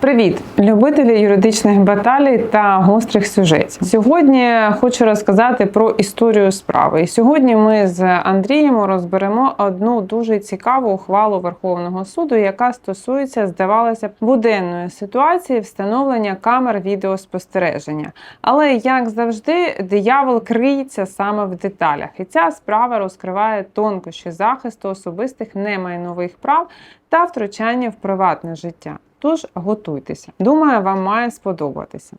Привіт, любителі юридичних баталій та гострих сюжетів. Сьогодні хочу розказати про історію справи. І сьогодні ми з Андрієм розберемо одну дуже цікаву ухвалу Верховного суду, яка стосується, здавалося б, буденної ситуації встановлення камер відеоспостереження. Але як завжди, диявол криється саме в деталях, і ця справа розкриває тонкощі захисту особистих немайнових прав та втручання в приватне життя. Тож готуйтеся. Думаю, вам має сподобатися.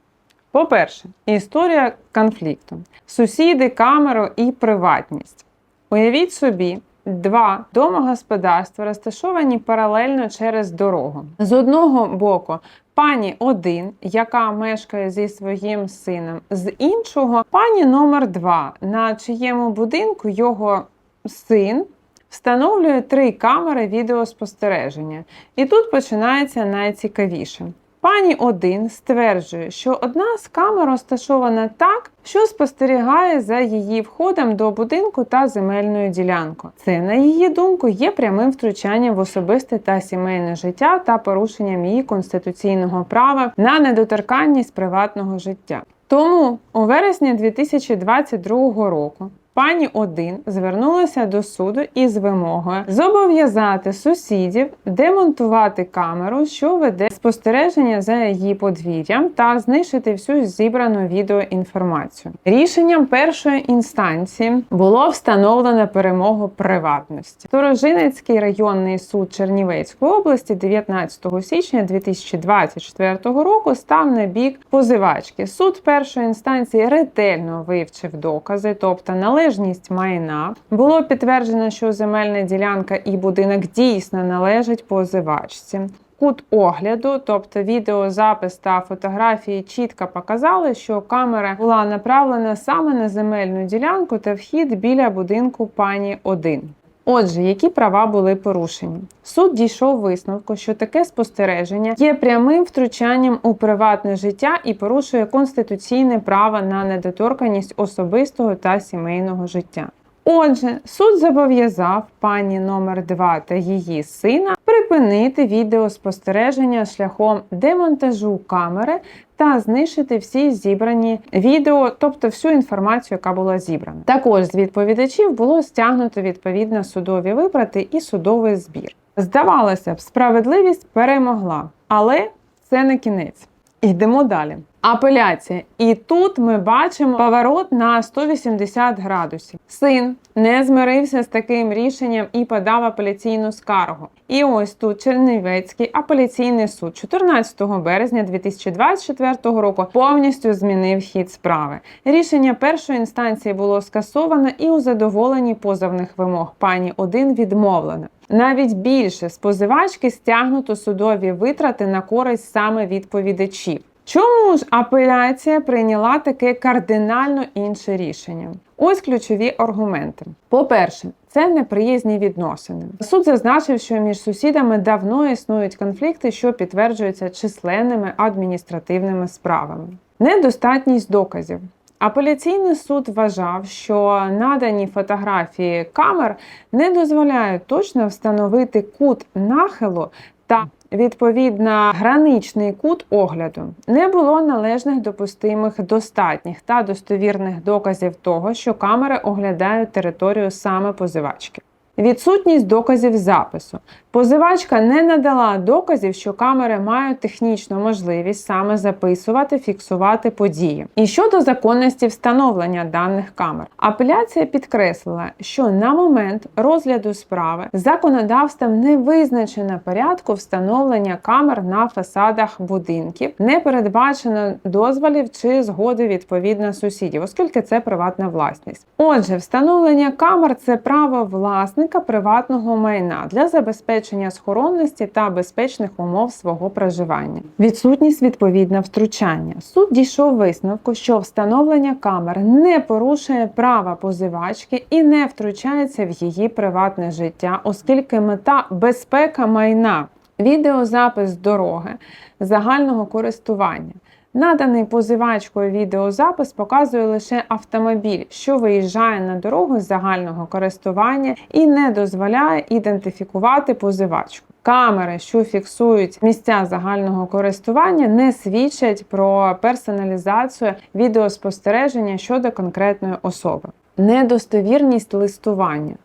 По-перше, історія конфлікту: сусіди, камеру і приватність. Уявіть собі, два домогосподарства розташовані паралельно через дорогу. З одного боку, пані 1, яка мешкає зі своїм сином, з іншого пані номер 2, на чиєму будинку його син встановлює три камери відеоспостереження. І тут починається найцікавіше. Пані 1 стверджує, що одна з камер розташована так, що спостерігає за її входом до будинку та земельною ділянкою. Це, на її думку, є прямим втручанням в особисте та сімейне життя та порушенням її конституційного права на недоторканність приватного життя. Тому у вересні 2022 року Пані 1 звернулася до суду із вимогою зобов'язати сусідів демонтувати камеру, що веде спостереження за її подвір'ям, та знищити всю зібрану відеоінформацію. Рішенням першої інстанції було встановлено перемогу приватності. Сторожинецький районний суд Чернівецької області 19 січня 2024 року став на бік позивачки. Суд першої інстанції ретельно вивчив докази, тобто належність майна. Було підтверджено, що земельна ділянка і будинок дійсно належать позивачці. Кут огляду, тобто відеозапис та фотографії, чітко показали, що камера була направлена саме на земельну ділянку та вхід біля будинку пані 1. Отже, які права були порушені? Суд дійшов висновку, що таке спостереження є прямим втручанням у приватне життя і порушує конституційне право на недоторканість особистого та сімейного життя. Отже, суд зобов'язав пані номер 2 та її сина припинити відеоспостереження шляхом демонтажу камери та знищити всі зібрані відео, тобто всю інформацію, яка була зібрана. Також з відповідачів було стягнуто відповідно судові виплати і судовий збір. Здавалося б, справедливість перемогла, але це не кінець. Йдемо далі. Апеляція. І тут ми бачимо поворот на 180 градусів. Син не змирився з таким рішенням і подав апеляційну скаргу. І ось тут Чернівецький апеляційний суд 14 березня 2024 року повністю змінив хід справи. Рішення першої інстанції було скасовано і у задоволенні позовних вимог пані 1 відмовлено. Навіть більше з позивачки стягнуто судові витрати на користь саме відповідачів. Чому ж апеляція прийняла таке кардинально інше рішення? Ось ключові аргументи. По-перше, це неприязні відносини. Суд зазначив, що між сусідами давно існують конфлікти, що підтверджуються численними адміністративними справами. Недостатність доказів. Апеляційний суд вважав, що надані фотографії камер не дозволяють точно встановити кут нахилу та відповідно граничний кут огляду. Не було належних допустимих достатніх та достовірних доказів того, що камери оглядають територію саме позивачки. Відсутність доказів запису. Позивачка не надала доказів, що камери мають технічну можливість саме записувати, фіксувати події. І щодо законності встановлення даних камер, апеляція підкреслила, що на момент розгляду справи законодавством не визначено порядку встановлення камер на фасадах будинків, не передбачено дозволів чи згоди відповідно сусідів, оскільки це приватна власність. Отже, встановлення камер це право власника приватного майна для забезпечення забезпечення схоронності та безпечних умов свого проживання. Відсутність відповідне втручання. Суд дійшов висновку, що встановлення камер не порушує права позивачки і не втручається в її приватне життя, оскільки мета безпека майна, відеозапис дороги загального користування. Наданий позивачкою відеозапис показує лише автомобіль, що виїжджає на дорогу з загального користування і не дозволяє ідентифікувати позивачку. Камери, що фіксують місця загального користування, не свідчать про персоналізацію відеоспостереження щодо конкретної особи. Недостовірність листування.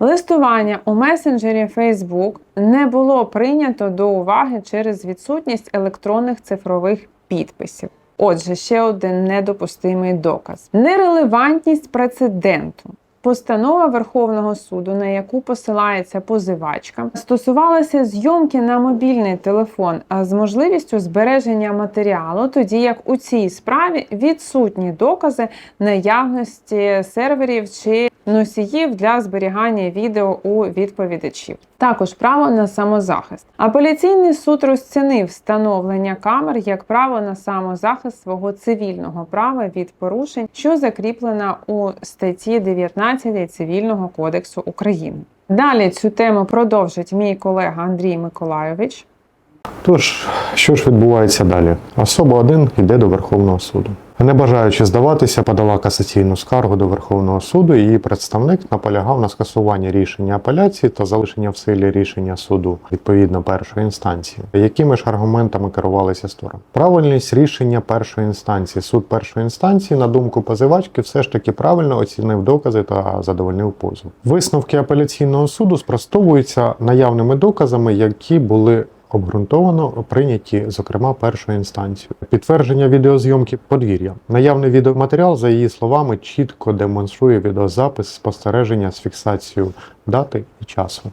Листування у месенджері Facebook не було прийнято до уваги через відсутність електронних цифрових підписів. Отже, ще один недопустимий доказ: нерелевантність прецеденту. Постанова Верховного суду, на яку посилається позивачка, стосувалася зйомки на мобільний телефон з можливістю збереження матеріалу, тоді як у цій справі відсутні докази наявності серверів чи носіїв для зберігання відео у відповідачів. Також право на самозахист. Апеляційний суд розцінив встановлення камер як право на самозахист свого цивільного права від порушень, що закріплена у статті 19 Цивільного кодексу України. Далі цю тему продовжить мій колега Андрій Миколайович. Тож, що ж відбувається далі? Особа 1 йде до Верховного суду. Не бажаючи здаватися, подала касаційну скаргу до Верховного суду. Її представник наполягав на скасуванні рішення апеляції та залишення в силі рішення суду відповідно першої інстанції. Якими ж аргументами керувалися сторони? Правильність рішення першої інстанції. Суд першої інстанції, на думку позивачки, все ж таки правильно оцінив докази та задовольнив позов. Висновки апеляційного суду спростовуються наявними доказами, які були обґрунтовано прийняті, зокрема, першою інстанцією. Підтвердження відеозйомки подвір'я. Наявний відеоматеріал, за її словами, чітко демонструє відеозапис спостереження з фіксацією дати і часу.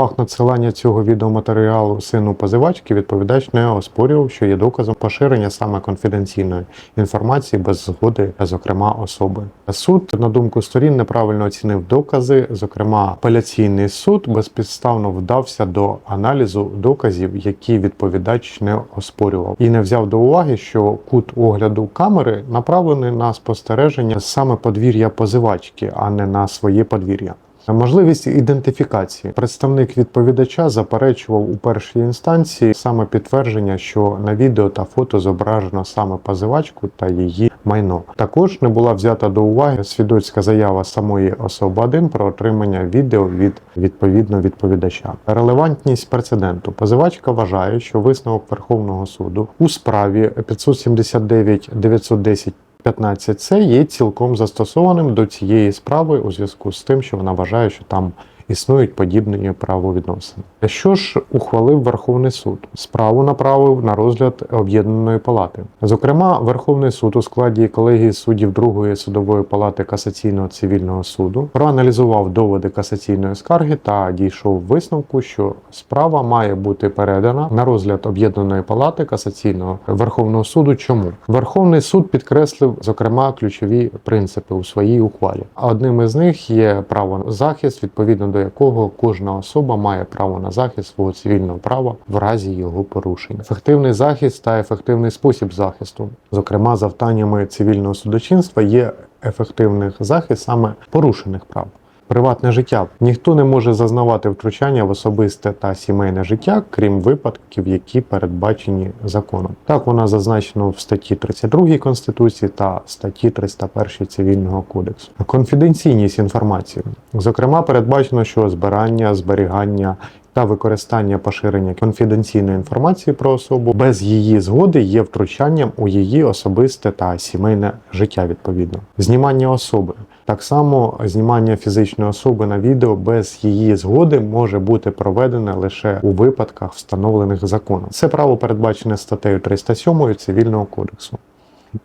Факт надсилання цього відеоматеріалу сину позивачки відповідач не оспорював, що є доказом поширення саме конфіденційної інформації без згоди, зокрема особи. Суд, на думку сторін, неправильно оцінив докази. Зокрема, апеляційний суд безпідставно вдався до аналізу доказів, які відповідач не оспорював, і не взяв до уваги, що кут огляду камери направлений на спостереження саме подвір'я позивачки, а не на своє подвір'я. Можливість ідентифікації. Представник відповідача заперечував у першій інстанції саме підтвердження, що на відео та фото зображено саме позивачку та її майно. Також не була взята до уваги свідоцька заява самої особи 1 про отримання відео від відповідно відповідача. Релевантність прецеденту. Позивачка вважає, що висновок Верховного суду у справі 579 910 15 це є цілком застосованим до цієї справи у зв'язку з тим, що вона вважає, що там існують подібні правовідносини. Що ж ухвалив Верховний суд? Справу направив на розгляд об'єднаної палати. Зокрема, Верховний суд у складі колегії суддів другої судової палати касаційного цивільного суду проаналізував доводи касаційної скарги та дійшов висновку, що справа має бути передана на розгляд об'єднаної палати касаційного Верховного суду. Чому Верховний суд підкреслив зокрема ключові принципи у своїй ухвалі? Одним із них є право на захист, відповідно до якого кожна особа має право на захист свого цивільного права в разі його порушень. Ефективний захист та ефективний спосіб захисту, зокрема, завданнями цивільного судочинства є ефективний захист саме порушених прав. Приватне життя ніхто не може зазнавати втручання в особисте та сімейне життя, крім випадків, які передбачені законом. Так вона зазначено в статті 32 Конституції та статті 301 Цивільного кодексу. Конфіденційність інформації, зокрема, передбачено, що збирання, зберігання. Та використання поширення конфіденційної інформації про особу без її згоди є втручанням у її особисте та сімейне життя. Відповідно, знімання особи так само знімання фізичної особи на відео без її згоди може бути проведене лише у випадках, встановлених законом. Це право передбачене статтею 307 Цивільного кодексу.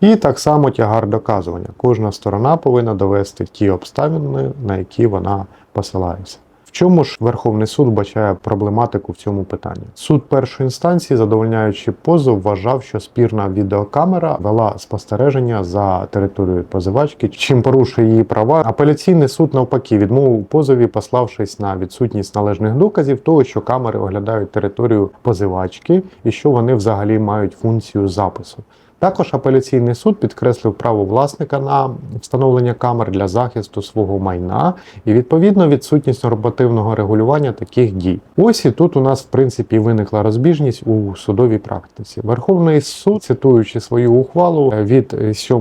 І так само тягар доказування. Кожна сторона повинна довести ті обставини, на які вона посилається. Чому ж Верховний суд бачає проблематику в цьому питанні? Суд першої інстанції, задовольняючи позов, вважав, що спірна відеокамера вела спостереження за територією позивачки, чим порушує її права. Апеляційний суд навпаки відмовив позові, пославшись на відсутність належних доказів, того, що камери оглядають територію позивачки і що вони взагалі мають функцію запису. Також апеляційний суд підкреслив право власника на встановлення камер для захисту свого майна і відповідно відсутність нормативного регулювання таких дій. Ось і тут у нас в принципі виникла розбіжність у судовій практиці. Верховний суд, цитуючи свою ухвалу від 7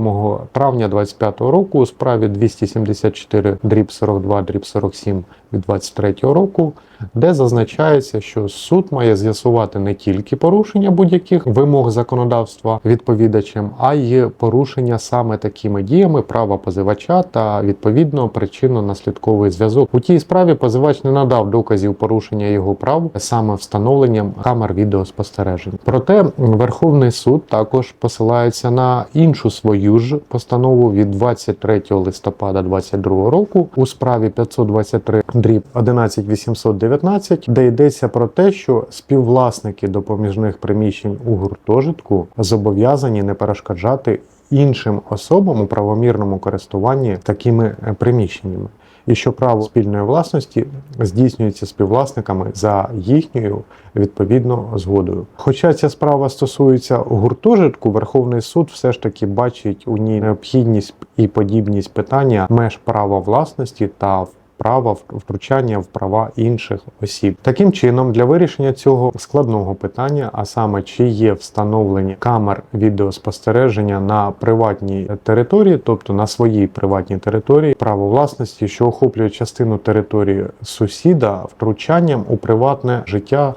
травня 2025 року у справі 274 дріб 42 дріб 47 від 23 року, де зазначається, що суд має з'ясувати не тільки порушення будь-яких вимог законодавства відповідачем, а й порушення саме такими діями права позивача та відповідно причинно-наслідковий зв'язок. У тій справі позивач не надав доказів порушення його прав саме встановленням камер відеоспостережень. Проте Верховний суд також посилається на іншу свою ж постанову від 23 листопада 2022 року у справі 523 дріб 11819, де йдеться про те, що співвласники допоміжних приміщень у гуртожитку зобов'язані не перешкоджати іншим особам у правомірному користуванні такими е, приміщеннями. І що право спільної власності здійснюється співвласниками за їхньою відповідно згодою. Хоча ця справа стосується гуртожитку, Верховний суд все ж таки бачить у ній необхідність і подібність питання меж права власності та права втручання в права інших осіб. Таким чином, для вирішення цього складного питання, а саме чи є встановлені камер відеоспостереження на приватній території, тобто на своїй приватній території, право власності, що охоплює частину території сусіда втручанням у приватне життя.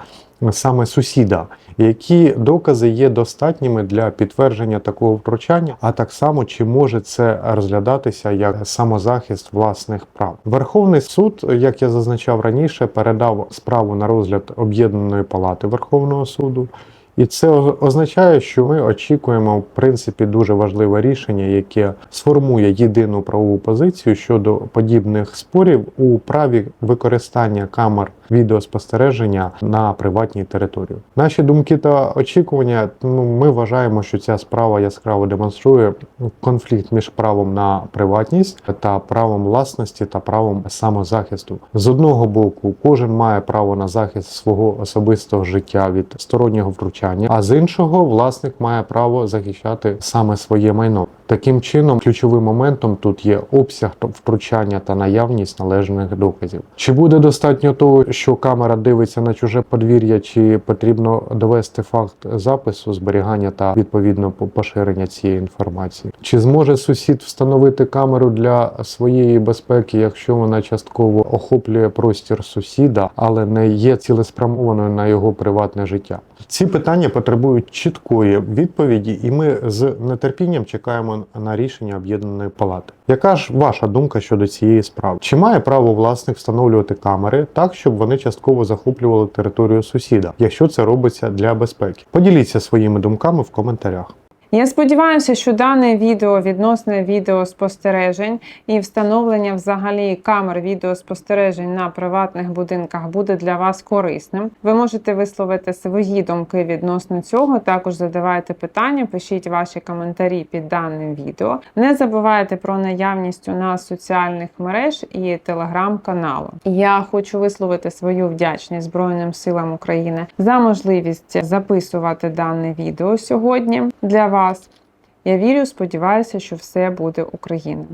Саме сусіда, які докази є достатніми для підтвердження такого втручання, а так само чи може це розглядатися як самозахист власних прав. Верховний суд, як я зазначав раніше, передав справу на розгляд об'єднаної палати Верховного суду. І це означає, що ми очікуємо в принципі дуже важливе рішення, яке сформує єдину правову позицію щодо подібних спорів у праві використання камер відеоспостереження на приватній території. Наші думки та очікування. Ну, ми вважаємо, що ця справа яскраво демонструє конфлікт між правом на приватність та правом власності та правом самозахисту. З одного боку, кожен має право на захист свого особистого життя від стороннього втручання, а з іншого, власник має право захищати саме своє майно. Таким чином, ключовим моментом тут є обсяг втручання та наявність належних доказів. Чи буде достатньо того, що камера дивиться на чуже подвір'я, чи потрібно довести факт запису, зберігання та відповідно поширення цієї інформації? Чи зможе сусід встановити камеру для своєї безпеки, якщо вона частково охоплює простір сусіда, але не є цілеспрямованою на його приватне життя? Ці питання потребують чіткої відповіді, і ми з нетерпінням чекаємо на рішення об'єднаної палати. Яка ж ваша думка щодо цієї справи? Чи має право власник встановлювати камери так, щоб вони частково захоплювали територію сусіда, якщо це робиться для безпеки? Поділіться своїми думками в коментарях. Я сподіваюся, що дане відео відносне відеоспостережень і встановлення взагалі камер відеоспостережень на приватних будинках буде для вас корисним. Ви можете висловити свої думки відносно цього. Також задавайте питання, пишіть ваші коментарі під даним відео. Не забувайте про наявність у нас соціальних мереж і телеграм-каналу. Я хочу висловити свою вдячність Збройним силам України за можливість записувати дане відео сьогодні для вас. Я вірю, сподіваюся, що все буде Україна.